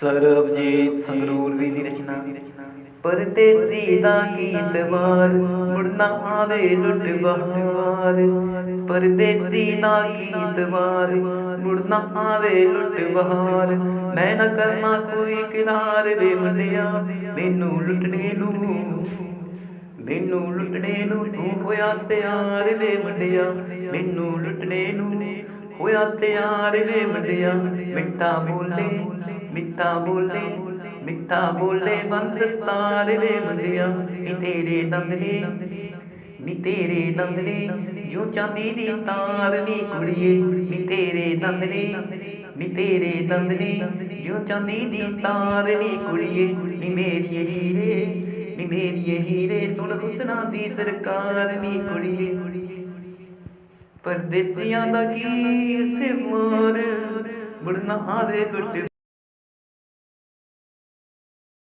ਸਰਬਜੀਤ ਸੰਗਰੂਰ ਦੀ ਰਚਨਾ। ਪਰਦੇਸੀ ਦਾ ਗੀਤ ਵਾਰ ਮੁੜਨਾ ਆਵੇ ਲੁੱਟ ਬਹਾਰ ਪਰਦੇਸੀ ਦਾ ਗੀਤ ਵਾਰ ਮੁੜਨਾ ਆਵੇ ਲੁੱਟ ਬਹਾਰ ਮੈਂ ਨਾ ਕਰਨਾ ਕੋਈ ਕਿਨਾਰ ਦੇ ਮੁੰਡਿਆ, ਮੈਨੂੰ ਲੁੱਟਣੇ ਨੂੰ। ਮੈਨੂੰ ਲੁੱਟਣੇ ਨੂੰ, ਤੂੰ ਹੋਇਆ ਤਿਆਰ ਦੇ ਮੁੰਡਿਆ, ਮੈਨੂੰ ਲੁੱਟਣੇ ਨੂੰ। ਹੋਇਆ ਤਿਆਰ ਵੇ ਮੁੰਡਿਆ ਮਿੱਠਾ ਬੋਲੇ ਮਿੱਠਾ ਬੋਲੇ ਮਿੱਠਾ ਬੋਲੇ ਬੰਦ ਤਾਰ ਵੇ ਮੁੰਡਿਆ ਨੀ ਤੇਰੇ ਦੰਦਲੇ ਨੀ ਤੇਰੇ ਦੰਦਲੇ ਯੋ ਚਾਂਦੀ ਦੀ ਤਾਰ ਨੀ ਕੁੜੀਏ, ਨੀ ਤੇਰੇ ਦੰਦਲੇ ਨੀ ਤੇਰੇ ਦੰਦਲੇ ਯੋ ਚਾਂਦੀ ਦੀ ਤਾਰ ਨੀ ਕੁੜੀਏ, ਨੀ ਮੇਰੀਏ ਹੀਰੇ, ਨੀ ਮੇਰੀਏ ਹੀਰੇ, ਸੁਣ ਹੁਸਨਾ ਦੀ ਸਰਕਾਰ ਨੀ ਕੁੜੀਏ। ਪਰਦੇਸੀਆਂ ਦਾ ਕੀ ਇੱਥੇ ਮਾਰ? ਮੁੜਨਾ ਆਵੇ ਲੁੱਟ